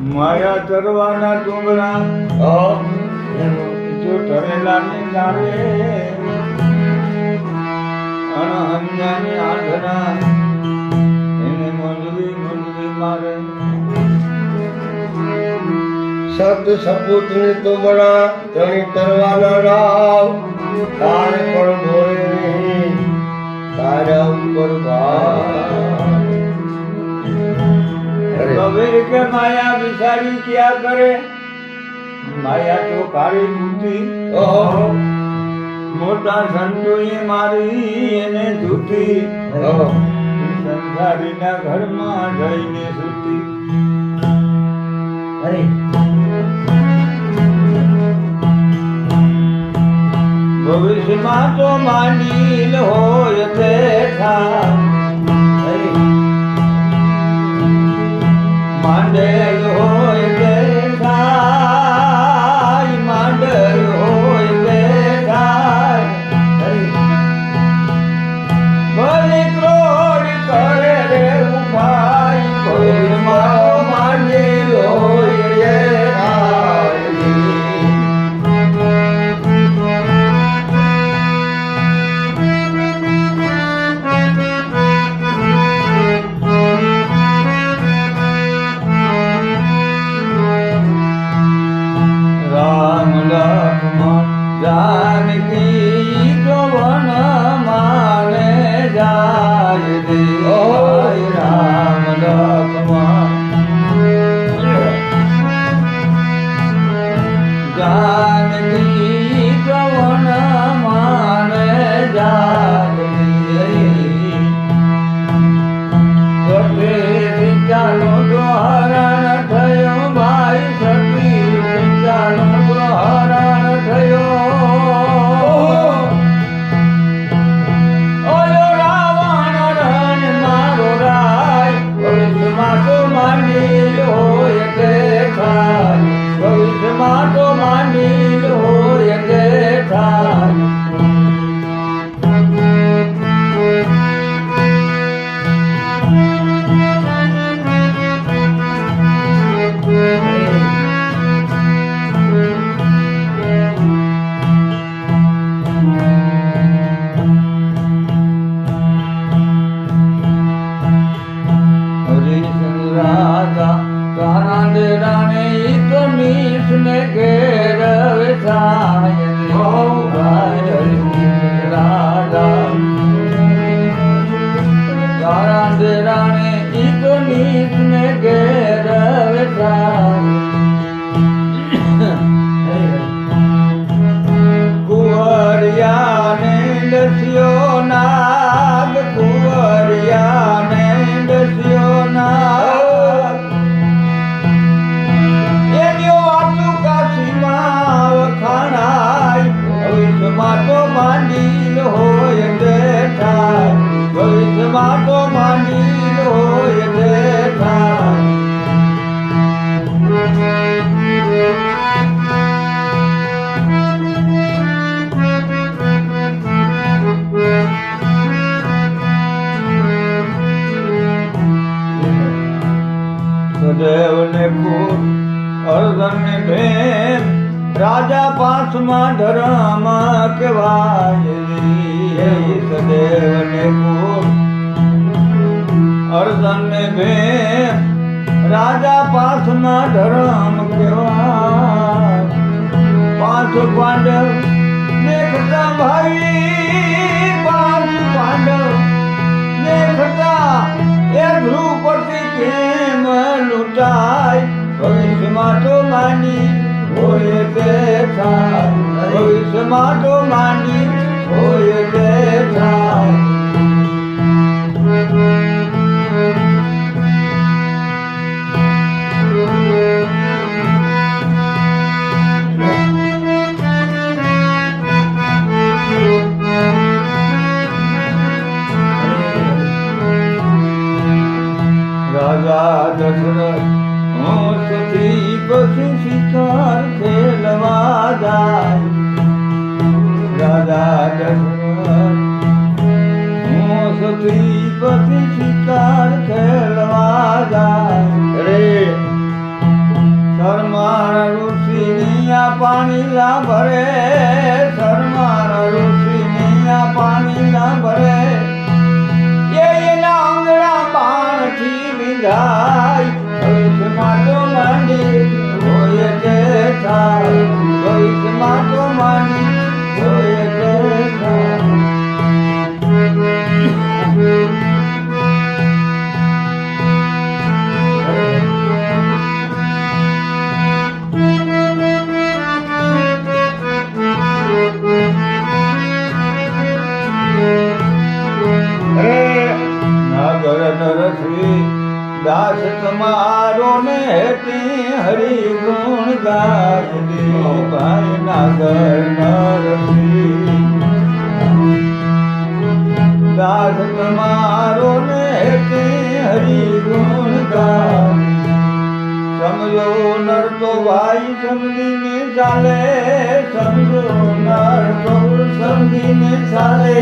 માયા ચરવાના ડુંગરા જો ઢરેલા ને જાણે હન્યાની આંધરા એને મંજવી મંજવી મારે. શબ્દ સપૂત ને તો બડા તણી તરવાના રાવ. તારે પણ ભોરે નહીં, તારા ઉપર ભાર કે માયા વિચારી ક્યાં કરે? માયા તો કાળી બુદ્ધિ ઓહો. મોટા સંતોએ મારી એને ઓહો. સંસારીના ઘરમાં જઈને સૂતી. અરે. ભવિષ્યમાં તો માની હોય તે ઠાર માંડેલ હોય diamond નીસ ને ઘેર સદેવને કુળ અર્ધને ભેમ રાજા પાસમાં ધરમ કહેવાય સદેવને કુળ અર્ધને ભેમ રાજા ના ધરમ કહેવાય. પાંચ પાંડવ, દેખતા ભાઈ, પાર્થ પાંડવ, દેખતા એ ધ્રુપતિ કેમ લૂંટાય? ભવિષ્યમાં તો માની હોય તે ભવિષ્યમાં તો માની હોય તે શિકાર ખેલવા જાય. રાજા દશરથ હોંશથી પછી શિકાર ખેલવા જાય. અરે પાણી ના ભરે શર્માન ઋષિ આ પાણી ના ભરે એના આંગણા પાણથી વિંધાય. ગુણ ગાય દે ભાઈ નાગર નરસિંહ દાસ તમારો ને હરી ગુણ ગાય સમજો નર તો ભાઈ સમજીને ચાલે સમજો નર તો સમજીને ચાલે